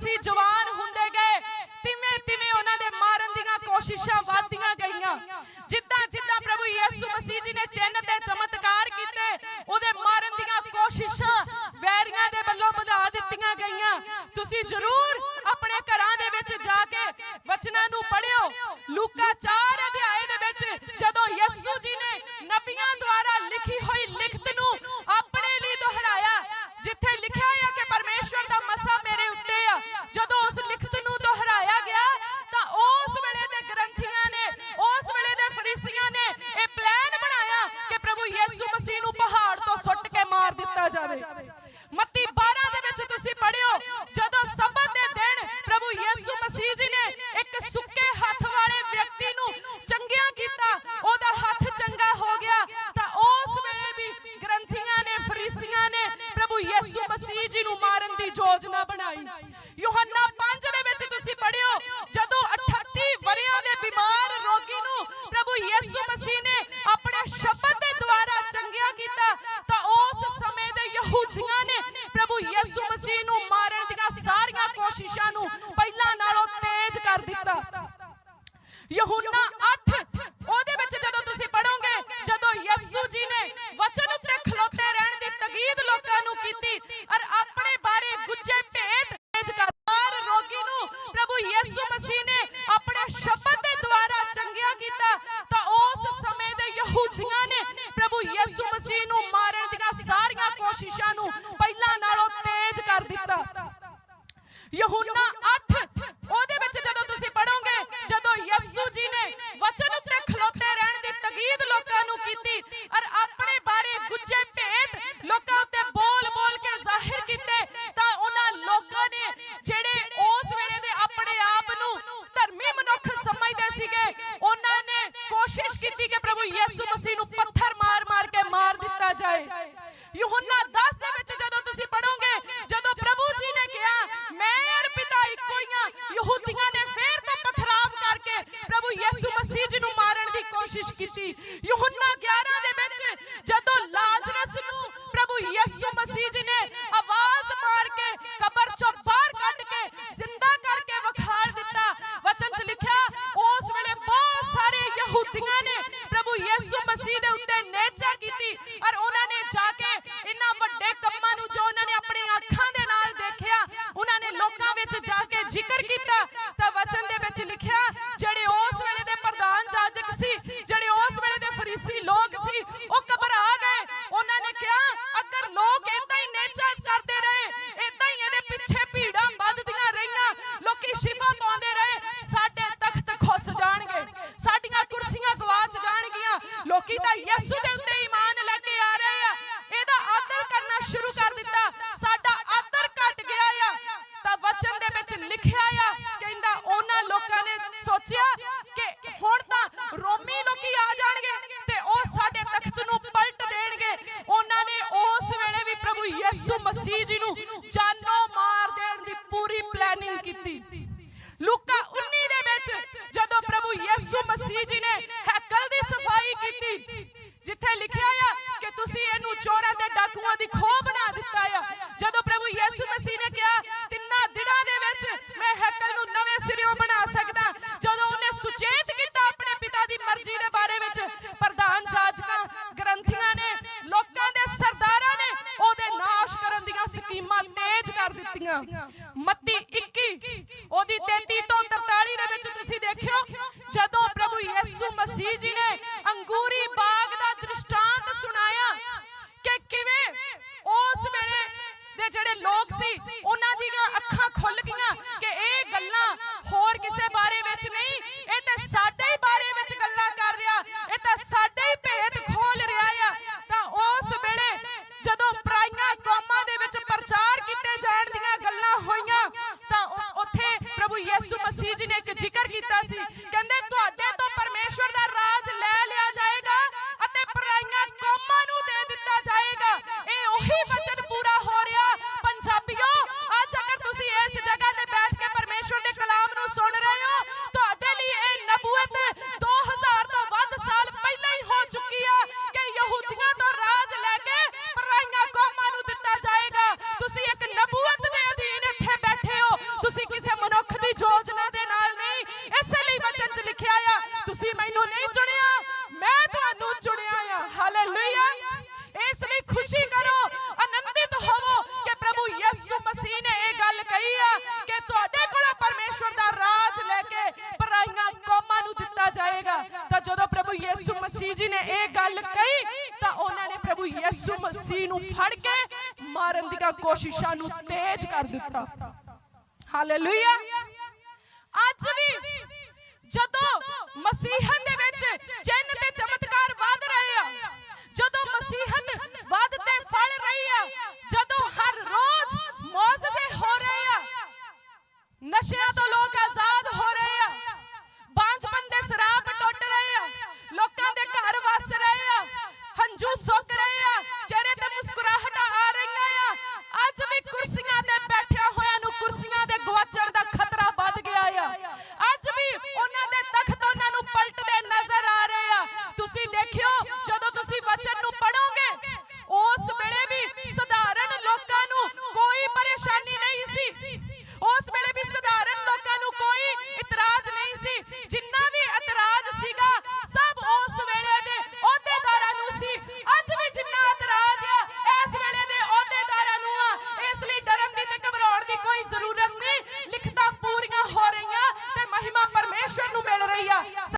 ਤੁਸੀਂ ਜਵਾਨ ਹੁੰਦੇ ਗਏ, ਤਿਵੇਂ ਤਿਵੇਂ ਉਹਨਾਂ ਦੇ ਮਾਰਨ ਦੀਆਂ ਕੋਸ਼ਿਸ਼ਾਂ ਵੱਧਦੀਆਂ ਗਈਆਂ। ਜਿੱਦਾਂ ਜਿੱਦਾਂ ਪ੍ਰਭੂ ਯਿਸੂ ਮਸੀਹ ਜੀ ਨੇ ਚਿੰਨ ਤੇ ਚਮਤਕਾਰ ਕੀਤੇ, ਉਹਦੇ ਮਾਰਨ ਦੀਆਂ ਕੋਸ਼ਿਸ਼ਾਂ ਵੈਰੀਆਂ ਦੇ ਵੱਲੋਂ ਵਧਾ ਦਿੱਤੀਆਂ ਗਈਆਂ। ਤੁਸੀਂ ਜ਼ਰੂਰ ਆਪਣੇ ਘਰਾਂ ਦੇ ਵਿੱਚ ਜਾ ਕੇ ਵਚਨਾਂ ਨੂੰ ਪੜਿਓ ਲੂਕਾ 4 ਅਧਿਆਇ ਯਹੂਦੀਆਂ ਨੇ ਫੇਰ ਤੋਂ ਪਥਰਾਵ ਕਰਕੇ ਪ੍ਰਭੂ ਯਿਸੂ ਮਸੀਹ ਜੀ ਨੂੰ ਮਾਰਨ ਦੀ ਕੋਸ਼ਿਸ਼ ਕੀਤੀ। ਕੀਤੀ। ਲੂਕਾ ਦਿੱਤੀਆਂ ਮੱਤੀ 21 ਉਹਦੀ 33 ਤੋਂ 43 ਦੇ ਵਿੱਚ ਤੁਸੀਂ ਦੇਖਿਓ, ਜਦੋਂ ਪ੍ਰਭੂ ਯਿਸੂ ਮਸੀਹ ਜੀ ਨੇ ਯਿਸੂ ਮਸੀਹ ਜੀ ਨੇ ਇੱਕ ਜ਼ਿਕਰ ਕੀਤਾ ਸੀ। ਕਹਿੰਦੇ ਜੀ ਨੇ ਇਹ ਗੱਲ ਕਹੀ, ਤਾਂ ਉਹਨਾਂ ਨੇ ਪ੍ਰਭੂ ਯਿਸੂ ਮਸੀਹ ਨੂੰ ਫੜ ਕੇ ਮਾਰਨ ਦੀਆਂ ਕੋਸ਼ਿਸ਼ਾਂ ਨੂੰ ਤੇਜ਼ ਕਰ ਦਿੱਤਾ। ਹਾਲੇਲੂਇਆ ਅੱਜ ਵੀ ਜਦੋਂ ਮਸੀਹਤ ਦੇ ਵਿੱਚ ਚਿੰਨ ਤੇ ਚਮਤਕਾਰ ਵਧ ਰਹੇ ਆ, ਜਦੋਂ ਮਸੀਹਤ ਵਧ ਤੇ ਫਲ ਰਹੀ ਆ, ਜਦੋਂ ਹਰ ਰੋਜ਼ ਮੌਜਜ਼ੇ ਹੋ ਰਹੇ ਆ, ਨਸ਼ਿਆਂ Good Kursinger